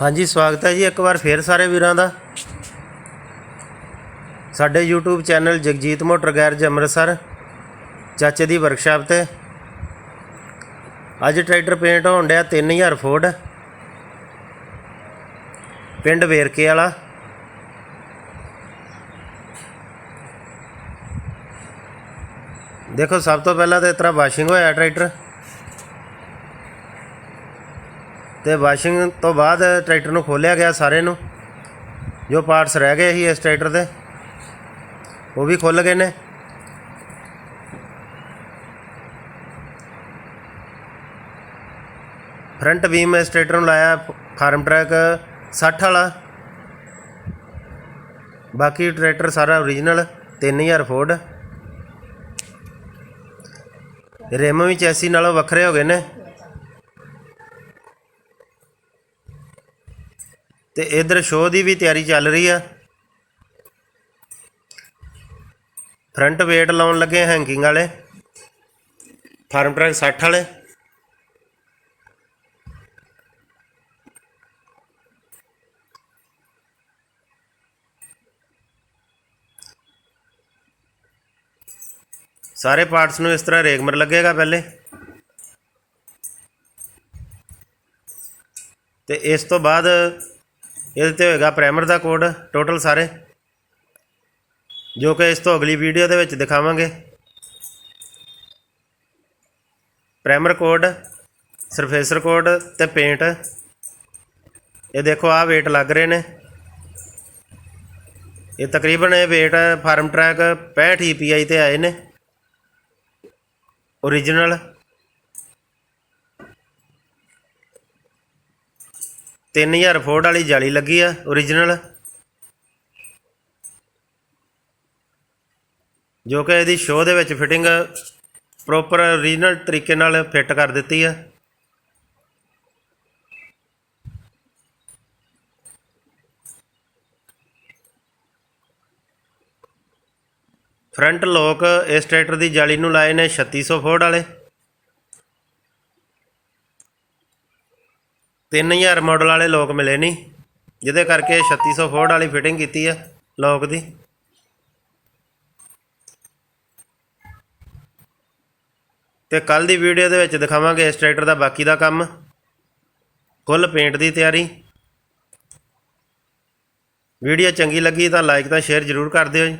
ਹਾਂਜੀ, ਸਵਾਗਤ ਹੈ ਜੀ ਇੱਕ ਵਾਰ ਫੇਰ ਸਾਰੇ ਵੀਰਾਂ ਦਾ। ਸਾਡੇ YouTube channel Jagjit motor garage Amritsar, ਚਾਚੇ ਦੀ ਵਰਕਸ਼ਾਪ ਤੇ। ਅੱਜ ਟਰੈਕਟਰ ਪੇਂਟ ਹੋਣ ਡਿਆ 3000 ਫੋਰਡ ਪਿੰਡ ਵੇਰਕੇ ਵਾਲਾ। ਦੇਖੋ, ਸਭ ਤੋਂ ਪਹਿਲਾਂ ਤਾਂ ਇਸ ਤਰ੍ਹਾਂ ਵਾਸ਼ਿੰਗ ਹੋਇਆ ਟਰੈਕਟਰ। ਤੇ ਵਾਸ਼ਿੰਗ ਤੋਂ ਬਾਅਦ ਟਰੈਕਟਰ ਨੂੰ ਖੋਲਿਆ ਗਿਆ ਸਾਰੇ ਨੂੰ। ਜੋ ਪਾਰਟਸ ਰਹਿ ਗਏ ਸੀ ਇਸ ਟਰੈਕਟਰ ਦੇ, ਉਹ ਵੀ ਖੁੱਲ ਗਏ ਨੇ। ਫਰੰਟ ਬੀਮ ਇਸ ਟਰੈਕਟਰ ਨੂੰ ਲਾਇਆ ਫਾਰਮ ਟਰੈਕ 60 ਵਾਲਾ। ਬਾਕੀ ਟਰੈਕਟਰ ਸਾਰਾ ਓਰੀਜਨਲ 3000 ਫੋਰਡ ਰਿਮ ਵੀ ਚੈਸੀ ਨਾਲੋਂ ਵੱਖਰੇ ਹੋ ਗਏ ਨੇ। ਤੇ ਇਧਰ ਸ਼ੋਅ ਦੀ ਵੀ ਤਿਆਰੀ ਚੱਲ ਰਹੀ ਆ। ਫਰੰਟ ਵੇਟ ਲਾਉਣ ਲੱਗੇ ਹੈਂਗਿੰਗ ਵਾਲੇ। ਫਾਰਮ ਟਰੈਕ 60 ਵਾਲੇ। ਸਾਰੇ ਪਾਰਟਸ ਨੂੰ ਇਸ ਤਰ੍ਹਾਂ ਰੇਗਮਰ ਲੱਗੇਗਾ ਪਹਿਲੇ। ਤੇ ਇਸ ਤੋਂ ਬਾਅਦ ਇਹਦੇ ਤੇ ਹੋਏਗਾ ਪ੍ਰਾਈਮਰ ਦਾ ਕੋਡ ਟੋਟਲ ਸਾਰੇ, ਜੋ ਕਿ ਇਸ ਤੋਂ ਅਗਲੀ ਵੀਡੀਓ ਦੇ ਵਿੱਚ ਦਿਖਾਵਾਂਗੇ। ਪ੍ਰਾਈਮਰ ਕੋਡ ਸਰਫੇਸਰ ਕੋਡ ਤੇ ਪੇਂਟ ਇਹ ਦੇਖੋ ਆ ਵੇਟ ਲੱਗ ਰਹੇ ਨੇ। ਇਹ ਤਕਰੀਬਨ ਇਹ ਵੇਟ ਫਾਰਮ ਟਰੈਕ 65 EPI ਤੇ ਆਏ ਨੇ। Origignal 3000 ਫੋਰਡ ਵਾਲੀ ਜਾਲੀ ਲੱਗੀ ਆ origignal ਜੋ ਕਿ ਇਹਦੀ ਸ਼ੋਅ ਦੇ ਵਿੱਚ ਫਿਟਿੰਗ ਪ੍ਰੋਪਰ origignal ਤਰੀਕੇ ਨਾਲ ਫਿੱਟ ਕਰ ਦਿੱਤੀ ਆ। ਫਰੰਟ ਲੋਕ ਇਸ ਟਰੈਕਟਰ ਦੀ ਜਾਲੀ ਨੂੰ ਲਾਏ ਨੇ 3600 ਫੋਰਡ ਵਾਲੇ। 3000 ਮਾਡਲ ਵਾਲੇ ਲੋਕ ਮਿਲੇ ਨਹੀਂ ਜਿਹਦੇ ਕਰਕੇ 3600 ਫੋਰਡ ਵਾਲੀ ਫਿਟਿੰਗ ਕੀਤੀ ਆ ਲੋਕ ਦੀ। ਤੇ ਕੱਲ ਦੀ ਵੀਡੀਓ ਦੇ ਵਿੱਚ ਦਿਖਾਵਾਂਗੇ ਇਸ ਟਰੈਕਟਰ ਦਾ ਬਾਕੀ ਦਾ ਕੰਮ। ਫੁੱਲ ਪੇਂਟ ਦੀ ਤਿਆਰੀ। ਵੀਡੀਓ ਚੰਗੀ ਲੱਗੀ ਤਾਂ ਲਾਈਕ ਤਾਂ ਸ਼ੇਅਰ ਜ਼ਰੂਰ ਕਰ ਦਿਓ ਜੀ।